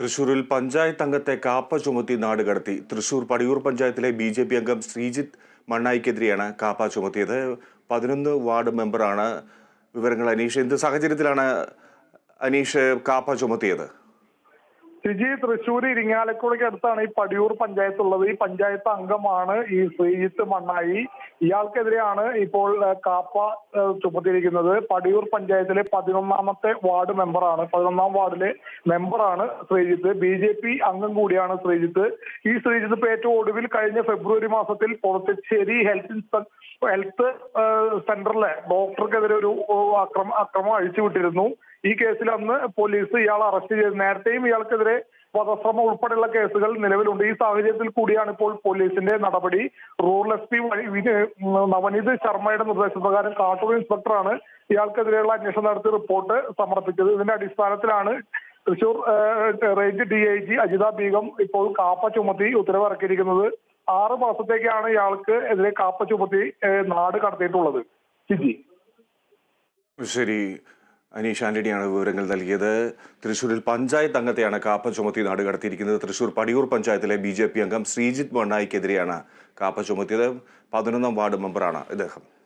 തൃശൂരിൽ പഞ്ചായത്ത് അംഗത്തെ കാപ്പ ചുമത്തി നാട് കടത്തി. തൃശൂർ പടിയൂർ പഞ്ചായത്തിലെ ബി ജെ പി അംഗം ശ്രീജിത്ത് മണ്ണായിക്കെതിരെയാണ് കാപ്പ ചുമത്തിയത്. പതിനൊന്ന് വാർഡ് മെമ്പറാണ് വിവരങ്ങൾ അനീഷ്. എന്ത് സാഹചര്യത്തിലാണ് അനീഷ് കാപ്പ ചുമത്തിയത്? സിജി തൃശ്ശൂർ ഇരിങ്ങാലക്കുടയ്ക്ക് അടുത്താണ് ഈ പടിയൂർ പഞ്ചായത്ത് ഉള്ളത് ഈ പഞ്ചായത്ത് അംഗമാണ് ഈ ശ്രീജിത്ത് മണ്ണായി. ഇയാൾക്കെതിരെയാണ് ഇപ്പോൾ കാപ്പ ചുമത്തിയിരിക്കുന്നത്. പടിയൂർ പഞ്ചായത്തിലെ പതിനൊന്നാമത്തെ വാർഡ് മെമ്പറാണ്. പതിനൊന്നാം വാർഡിലെ മെമ്പറാണ് ശ്രീജിത്ത്. ബി ജെ പി അംഗം കൂടിയാണ് ശ്രീജിത്ത്. ഈ ശ്രീജിത്ത് ഇപ്പൊ ഏറ്റവും ഒടുവിൽ കഴിഞ്ഞ ഫെബ്രുവരി മാസത്തിൽ പൊറത്തശ്ശേരി ഹെൽത്ത് ഇൻസ്പെക്ടർ ഹെൽത്ത് സെന്ററിലെ ഡോക്ടർക്കെതിരെ ഒരു അക്രമം അഴിച്ചുവിട്ടിരുന്നു. ഈ കേസിൽ അന്ന് പോലീസ് ഇയാൾ അറസ്റ്റ് ചെയ്ത് നേരത്തെയും ഇയാൾക്കെതിരെ വധശ്രമം ഉൾപ്പെടെയുള്ള കേസുകൾ നിലവിലുണ്ട്. ഈ സാഹചര്യത്തിൽ കൂടിയാണ് ഇപ്പോൾ പോലീസിന്റെ നടപടി. റൂറൽ എസ് പി വഴി വിന്- നവനീത് ശർമ്മയുടെ നിർദ്ദേശപ്രകാരം കാട്ടൂർ ഇൻസ്പെക്ടറാണ് ഇയാൾക്കെതിരെയുള്ള അന്വേഷണം നടത്തി റിപ്പോർട്ട് സമർപ്പിച്ചത്. ഇതിന്റെ അടിസ്ഥാനത്തിലാണ് Thrissur range D I G Ajitha Begum ഇപ്പോൾ കാപ്പ ചുമത്തി ഉത്തരവ് ഇറക്കിയിരിക്കുന്നത് ആറ് മാസത്തേക്കാണ് ഇയാൾക്ക് എതിരെ കാപ്പ ചുമത്തി നാട് കടത്തിയിട്ടുള്ളത്. ശരി. അനീഷ് ആന്റണിയാണ് വിവരങ്ങൾ നൽകിയത്. തൃശൂരിൽ പഞ്ചായത്ത് അംഗത്തെയാണ് കാപ്പ ചുമത്തി നാട് കടത്തിയിരിക്കുന്നത്. തൃശൂർ പടിയൂർ പഞ്ചായത്തിലെ ബി ജെ പി അംഗം ശ്രീജിത്ത് മണ്ണായിക്കെതിരെയാണ് കാപ്പ ചുമത്തിയത്. പതിനൊന്നാം വാർഡ് മെമ്പറാണ് ഇദ്ദേഹം.